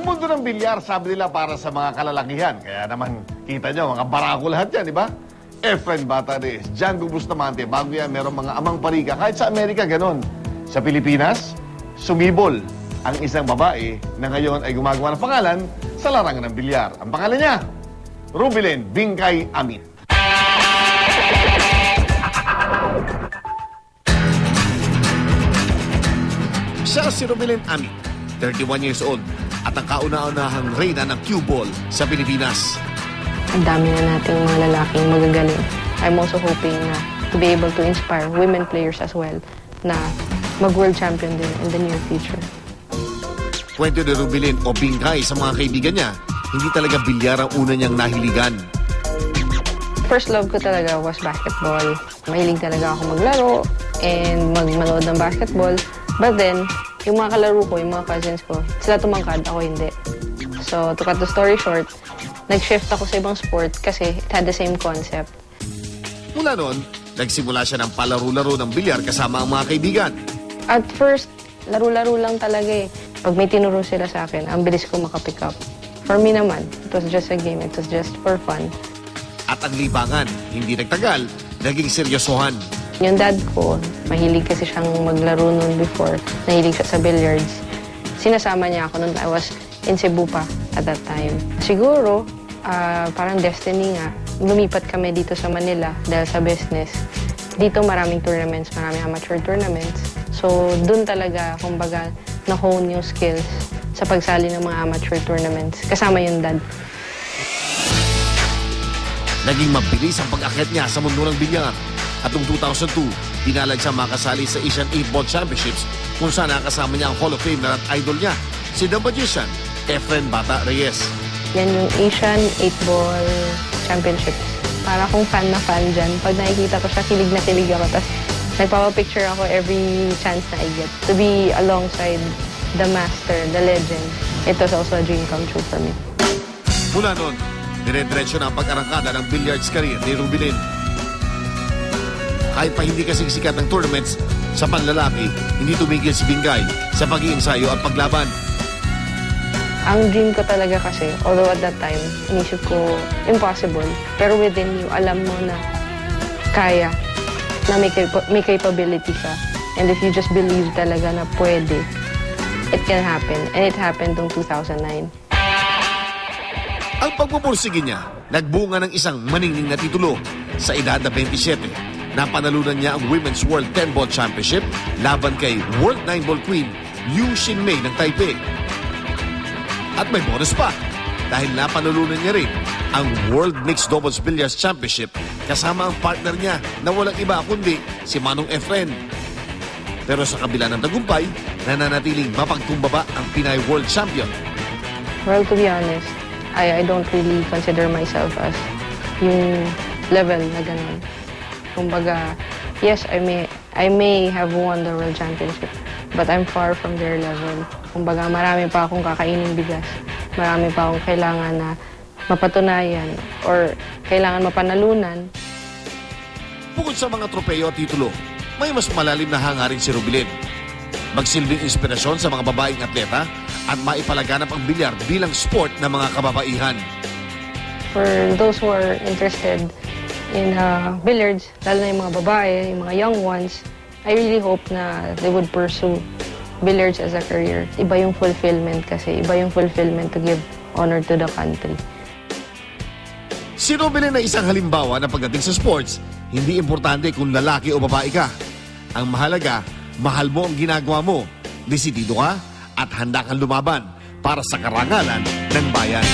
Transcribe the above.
Ang mundo ng bilyar, sabi nila, para sa mga kalalakihan. Kaya naman, kita nyo, mga barako lahat yan, di ba? Efren Batares, Django Bustamante, bago yan, meron mga amang parika. Kahit sa Amerika, ganon. Sa Pilipinas, sumibol ang isang babae na ngayon ay gumagawa ng pangalan sa larangan ng bilyar. Ang pangalan niya, Rubilin Bingkay Amit. Siya si Rubilin Amit, 31 years old, at ang kauna-unahang reyna ng cue ball sa Pilipinas. Ang dami na nating mga lalaking magagaling. I'm also hoping na to be able to inspire women players as well na mag-world champion din in the near future. Kwento ni Rubilin o Bingkay sa mga kaibigan niya, hindi talaga bilyar ang una niyang nahiligan. First love ko talaga was basketball. Mahilig talaga ako maglaro and magmanood ng basketball. But then, yung mga kalaro ko, yung mga cousins ko, sila tumangkad, ako hindi. So, to cut the story short, nag-shift ako sa ibang sport kasi it had the same concept. Mula noon, nagsimula siya ng palaro-laro ng bilyar kasama ang mga kaibigan. At first, laro-laro lang talaga eh. Pag may tinuro sila sa akin, ang bilis ko makapick up. For me naman, it was just a game. It was just for fun. At ang libangan, hindi nagtagal, naging seryosohan. Yung dad ko, mahilig kasi siyang maglaro noon before. Nahilig siya sa billiards. Sinasama niya ako noon. I was in Cebu pa at that time. Siguro, ah, parang destiny nga. Lumipat kami dito sa Manila dahil sa business. Dito maraming tournaments, maraming amateur tournaments. So, dun talaga, kumbaga, na-hone yung skills sa pagsali ng mga amateur tournaments. Kasama yung dad. Naging mabilis ang pag-akyat niya sa mundo ng bilyar. At noong 2002, pinalad siya makasali sa Asian 8-Ball Championships kung saan nakasama niya ang Hall of Fame na idol niya, si The Magician, Efren Bata Reyes. Yan yung Asian 8-Ball Championships. Para akong fan na fan dyan. Pag nakikita ko siya, kilig na kilig ako. Tapos nagpapapicture ako every chance na I get. To be alongside the master, the legend. It was also a dream come true for me. Mula noon, dire-diretso na ang pag-arangkada ng billiards career ni Rubilin. Kahit pa hindi kasing sikat ng tournaments, sa panlalaki, hindi tumigil si Bingay sa pag-iinsayo at paglaban. Ang dream ko talaga kasi, although at that time, inisip ko, impossible. Pero within you, alam mo na kaya, na may, capa- may capability ka. And if you just believe talaga na pwede, it can happen. And it happened noong 2009. Ang pagpupursige niya, nagbunga ng isang maningning na titulo. Sa edad na 27, napanalunan niya ang Women's World 10 Ball Championship laban kay World 9 Ball Queen Yu Xinmei ng Taipei. At may bonus pa dahil napanalunan niya rin ang World Mixed Doubles Billiards Championship kasama ang partner niya na walang iba kundi si Manong Efren. Pero sa kabila ng tagumpay, nananatiling mapagkumbaba ang Pinay World Champion Well, to be honest, I, I don't really consider myself as yung level na ganun. Kumbaga, yes, I may, I may have won the world championship, but I'm far from their level. Kumbaga, marami pa akong kakainin bigas. Marami pa akong kailangan na mapatunayan or kailangan mapanalunan Bukod sa mga tropeyo at titulo, may mas malalim na hangarin si Rubilin. Magsilbing inspirasyon sa mga babaeng atleta at maipalaganap ang bilyar bilang sport ng mga kababaihan. for those who are interested in uh, billiards, lalo na yung mga babae, yung mga young ones, I really hope na they would pursue billiards as a career. Iba yung fulfillment kasi, iba yung fulfillment to give honor to the country. Si Rubilin ay isang halimbawa na pagdating sa sports, hindi importante kung lalaki o babae ka. Ang mahalaga, mahal mo ang ginagawa mo, desidido ka at handa kang lumaban para sa karangalan ng bayan.